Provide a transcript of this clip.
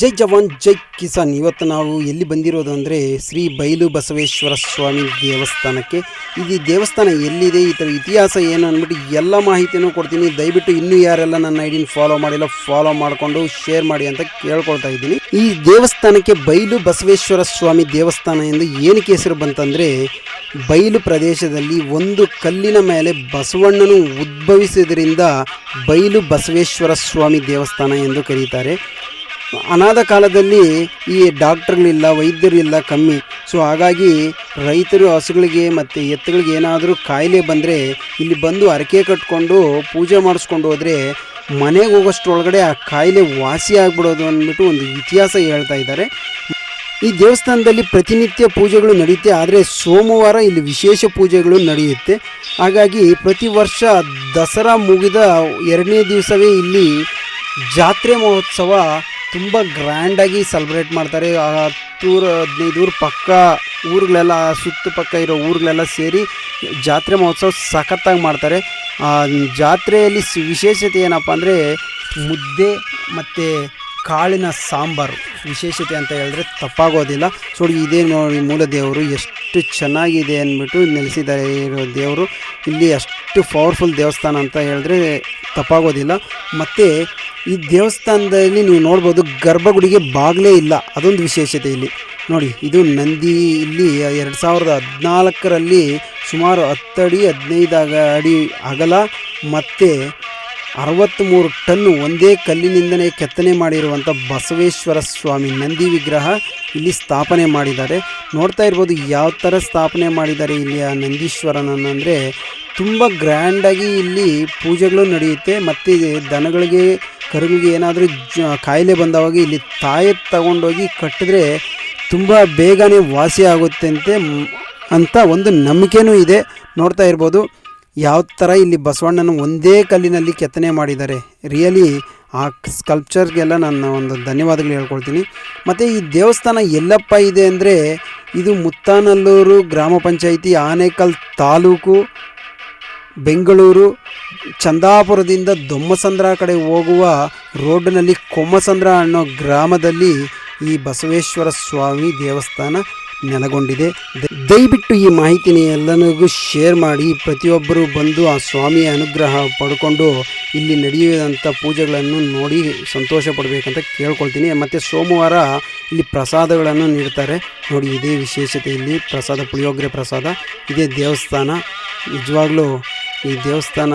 ಜೈ ಜವಾನ್, ಜೈ ಕಿಸಾನ್. ಇವತ್ತು ನಾವು ಎಲ್ಲಿ ಬಂದಿರೋದು ಅಂದರೆ ಶ್ರೀ ಬೈಲು ಬಸವೇಶ್ವರ ಸ್ವಾಮಿ ದೇವಸ್ಥಾನಕ್ಕೆ. ಇದು ದೇವಸ್ಥಾನ ಎಲ್ಲಿದೆ? ಇದರ ಇತಿಹಾಸ ಏನು ಅಂದ್ಬಿಟ್ಟು ಎಲ್ಲ ಮಾಹಿತಿನೂ ಕೊಡ್ತೀನಿ. ದಯವಿಟ್ಟು ಇನ್ನೂ ಯಾರೆಲ್ಲ ನನ್ನ ಐಡಿನ ಫಾಲೋ ಮಾಡಿಲ್ಲ ಫಾಲೋ ಮಾಡಿಕೊಂಡು ಶೇರ್ ಮಾಡಿ ಅಂತ ಕೇಳ್ಕೊಳ್ತಾ ಇದ್ದೀನಿ. ಈ ದೇವಸ್ಥಾನಕ್ಕೆ ಬೈಲು ಬಸವೇಶ್ವರ ಸ್ವಾಮಿ ದೇವಸ್ಥಾನ ಎಂದು ಏನಕ್ಕೆ ಹೆಸರು ಬಂತಂದರೆ, ಬೈಲು ಪ್ರದೇಶದಲ್ಲಿ ಒಂದು ಕಲ್ಲಿನ ಮೇಲೆ ಬಸವಣ್ಣನು ಉದ್ಭವಿಸಿದ್ರಿಂದ ಬೈಲು ಬಸವೇಶ್ವರ ಸ್ವಾಮಿ ದೇವಸ್ಥಾನ ಎಂದು ಕರೀತಾರೆ. ಅನಾಥ ಕಾಲದಲ್ಲಿ ಈ ಡಾಕ್ಟ್ರುಗಳಿಲ್ಲ, ವೈದ್ಯರಿಲ್ಲ ಕಮ್ಮಿ. ಸೊ ಹಾಗಾಗಿ ರೈತರು ಹಸುಗಳಿಗೆ ಮತ್ತು ಎತ್ತುಗಳಿಗೆ ಏನಾದರೂ ಕಾಯಿಲೆ ಬಂದರೆ ಇಲ್ಲಿ ಬಂದು ಹರಕೆ ಕಟ್ಕೊಂಡು ಪೂಜೆ ಮಾಡಿಸ್ಕೊಂಡು ಹೋದರೆ ಮನೆಗೆ ಹೋಗೋಷ್ಟ್ರೊಳಗಡೆ ಆ ಕಾಯಿಲೆ ವಾಸಿ ಆಗ್ಬಿಡೋದು ಅಂದ್ಬಿಟ್ಟು ಒಂದು ಇತಿಹಾಸ ಹೇಳ್ತಾ ಇದ್ದಾರೆ. ಈ ದೇವಸ್ಥಾನದಲ್ಲಿ ಪ್ರತಿನಿತ್ಯ ಪೂಜೆಗಳು ನಡೆಯುತ್ತೆ ಆದರೆ ಸೋಮವಾರ ಇಲ್ಲಿ ವಿಶೇಷ ಪೂಜೆಗಳು ನಡೆಯುತ್ತೆ. ಹಾಗಾಗಿ ಪ್ರತಿ ವರ್ಷ ದಸರಾ ಮುಗಿದ ಎರಡನೇ ದಿವಸವೇ ಇಲ್ಲಿ ಜಾತ್ರೆ ಮಹೋತ್ಸವ ತುಂಬ ಗ್ರ್ಯಾಂಡಾಗಿ ಸೆಲೆಬ್ರೇಟ್ ಮಾಡ್ತಾರೆ. ಹತ್ತೂರು ಹದಿನೈದು ಊರು ಪಕ್ಕ ಊರುಗಳೆಲ್ಲ ಸುತ್ತಪಕ್ಕ ಇರೋ ಊರುಗಳೆಲ್ಲ ಸೇರಿ ಜಾತ್ರೆ ಮಹೋತ್ಸವ ಸಖತ್ತಾಗಿ ಮಾಡ್ತಾರೆ. ಜಾತ್ರೆಯಲ್ಲಿ ವಿಶೇಷತೆ ಏನಪ್ಪ ಅಂದರೆ ಮುದ್ದೆ ಮತ್ತು ಕಾಳಿನ ಸಾಂಬಾರು. ವಿಶೇಷತೆ ಅಂತ ಹೇಳಿದ್ರೆ ತಪ್ಪಾಗೋದಿಲ್ಲ. ಸೊ ಇದೇ ನೋಡಿ ಮೂಲ ದೇವರು ಎಷ್ಟು ಚೆನ್ನಾಗಿದೆ ಅಂದ್ಬಿಟ್ಟು ನೆಲೆಸಿದ್ದಾರೆ ಇರೋ ದೇವರು. ಇಲ್ಲಿ ಅಷ್ಟು ಪವರ್ಫುಲ್ ದೇವಸ್ಥಾನ ಅಂತ ಹೇಳಿದ್ರೆ ತಪ್ಪಾಗೋದಿಲ್ಲ. ಮತ್ತು ಈ ದೇವಸ್ಥಾನದಲ್ಲಿ ನೀವು ನೋಡ್ಬೋದು ಗರ್ಭಗುಡಿಗೆ ಬಾಗಿಲೇ ಇಲ್ಲ. ಅದೊಂದು ವಿಶೇಷತೆ ಇಲ್ಲಿ. ನೋಡಿ, ಇದು ನಂದಿ ಇಲ್ಲಿ ಎರಡು ಸಾವಿರದ ಹದಿನಾಲ್ಕರಲ್ಲಿ ಸುಮಾರು ಹತ್ತಡಿ ಹದಿನೈದು ಅಗ ಅಡಿ ಅಗಲ ಮತ್ತು ಅರವತ್ತ್ಮೂರು ಟನ್ನು ಒಂದೇ ಕಲ್ಲಿನಿಂದಲೇ ಕೆತ್ತನೆ ಮಾಡಿರುವಂಥ ಬಸವೇಶ್ವರ ಸ್ವಾಮಿ ನಂದಿ ವಿಗ್ರಹ ಇಲ್ಲಿ ಸ್ಥಾಪನೆ ಮಾಡಿದ್ದಾರೆ. ನೋಡ್ತಾ ಇರ್ಬೋದು ಯಾವ ಥರ ಸ್ಥಾಪನೆ ಮಾಡಿದ್ದಾರೆ ಇಲ್ಲಿ ಆ ನಂದೀಶ್ವರನಂದರೆ ತುಂಬ ಗ್ರ್ಯಾಂಡಾಗಿ ಇಲ್ಲಿ ಪೂಜೆಗಳು ನಡೆಯುತ್ತೆ, ಮತ್ತು ದನಗಳಿಗೆ ಕರುಗಳಿಗೆ ಏನಾದರೂ ಜ, ಕಾಯಿಲೆ ಬಂದವಾಗ ಇಲ್ಲಿ ತಾಯಿ ತಗೊಂಡೋಗಿ ಕಟ್ಟಿದ್ರೆ ತುಂಬ ಬೇಗನೆ ವಾಸಿ ಆಗುತ್ತೆ ಅಂತೆ ಅಂತ ಒಂದು ನಂಬಿಕೆನೂ ಇದೆ. ನೋಡ್ತಾ ಇರ್ಬೋದು. ಯಾವ ಥರ ಇಲ್ಲಿ ಬಸವಣ್ಣನ ಒಂದೇ ಕಲ್ಲಿನಲ್ಲಿ ಕೆತ್ತನೆ ಮಾಡಿದ್ದಾರೆ. ರಿಯಲಿ ಆ ಸ್ಕಲ್ಪ್ಚರ್ಗೆಲ್ಲ ನಾನು ಒಂದು ಧನ್ಯವಾದಗಳು ಹೇಳ್ಕೊಳ್ತೀನಿ. ಮತ್ತು ಈ ದೇವಸ್ಥಾನ ಎಲ್ಲಪ್ಪ ಇದೆ ಅಂದರೆ ಇದು ಮುತ್ತಾನಲ್ಲೂರು ಗ್ರಾಮ ಪಂಚಾಯಿತಿ ಆನೇಕಲ್ ತಾಲೂಕು, ಬೆಂಗಳೂರು ಚಂದಾಪುರದಿಂದ ದೊಮ್ಮಸಂದ್ರ ಕಡೆ ಹೋಗುವ ರೋಡ್ನಲ್ಲಿ ಕೊಮ್ಮಸಂದ್ರ ಅನ್ನೋ ಗ್ರಾಮದಲ್ಲಿ ಈ ಬಸವೇಶ್ವರ ಸ್ವಾಮಿ ದೇವಸ್ಥಾನ ನೆಲೆಗೊಂಡಿದೆ. ದಯವಿಟ್ಟು ಈ ಮಾಹಿತಿನ ಎಲ್ಲನಿಗೂ ಶೇರ್ ಮಾಡಿ. ಪ್ರತಿಯೊಬ್ಬರು ಬಂದು ಆ ಸ್ವಾಮಿಯ ಅನುಗ್ರಹ ಪಡ್ಕೊಂಡು ಇಲ್ಲಿ ನಡೆಯುವಂಥ ಪೂಜೆಗಳನ್ನು ನೋಡಿ ಸಂತೋಷ ಪಡಬೇಕಂತ ಕೇಳ್ಕೊಳ್ತೀನಿ. ಮತ್ತು ಸೋಮವಾರ ಇಲ್ಲಿ ಪ್ರಸಾದಗಳನ್ನು ನೀಡ್ತಾರೆ. ನೋಡಿ, ಇದೇ ವಿಶೇಷತೆ ಇಲ್ಲಿ ಪ್ರಸಾದ, ಪುಳಿಯೋಗರೆ ಪ್ರಸಾದ. ಇದೇ ದೇವಸ್ಥಾನ. ನಿಜವಾಗ್ಲೂ ಈ ದೇವಸ್ಥಾನ